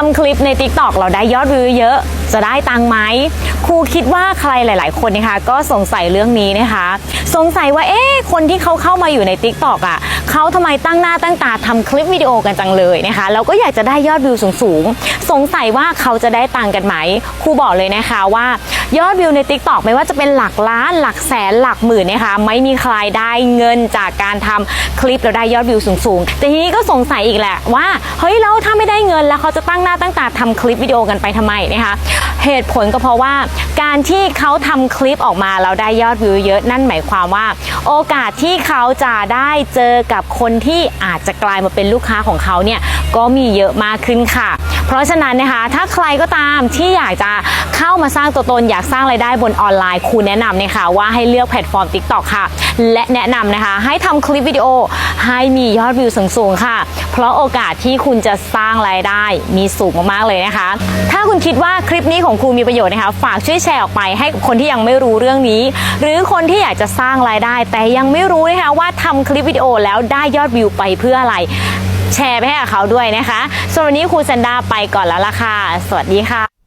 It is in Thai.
ทำคลิปใน t ิ k t o อกเราได้ยอดวิวเยอะ จะได้ตังไหมครูคิดว่าใครหลาย ๆ คนนะคะ ก็สงสัยเรื่องนี้นะคะ สงสัยว่าเอ๊ะคนที่เขาเข้ามาอยู่ใน Tik t o อกอะเขาทำไมตั้งหน้าตั้งตาทำคลิปวิดีโอกันจังเลยนะคะแล้วก็อยากจะได้ยอดวิวสูง ๆ สงสัยว่าเขาจะได้ตังกันไหมครูบอกเลยนะคะว่ายอดวิวใน Tik t o อกไม่ว่าจะเป็นหลักล้านหลักแสนหลักหมื่นนะคะไม่มีใครได้เงินจากการทำคลิปแล้วได้ยอดวิวสูง ๆ แต่ทีนี้ก็สงสัยอีกแหละว่าเฮ้ยแล้วถ้าไม่ได้เงินแล้วเขาจะตั้งหน้าตั้งตาทำคลิปวิดีโอกันไปทำไมนะคะ เหตุผลก็เพราะว่าการที่เขาทำคลิปออกมาแล้วได้ยอดวิวเยอะนั่นหมายความว่า โอกาสที่เขาจะได้เจอกับคนที่อาจจะกลายมาเป็นลูกค้าของเขาเนี่ยก็มีเยอะมากขึ้นค่ะ เพราะฉะนั้นนะคะถ้าใครก็ตามที่อยากจะเข้ามาสร้างตัวตนอยากสร้างไรายได้บนออนไลน์ครูแนะนำนะคะว่าให้เลือกแพลตฟอร์ม TikTok ค่ะ และแนะนำนะคะให้ทำคลิปวิดีโอให้มียอดวิวสูงๆค่ะ เพราะโอกาสที่คุณจะสร้างรายได้มีสูงมากๆเลยนะคะ ถ้าคุณคิดว่าคลิปนี้ของครูมีประโยชน์นะคะ ฝากช่วยแชร์ออกไปให้กับคนที่ยังไม่รู้เรื่องนี้ หรือคนที่อยากจะสร้างรายได้ แต่ยังไม่รู้นะคะว่าทำคลิปวิดีโอแล้วได้ยอดวิวไปเพื่ออะไร แชร์ไปให้กับเขาด้วยนะคะส่วนวันนี้ครูซันดาไปก่อนแล้วล่ะค่ะ สวัสดีค่ะ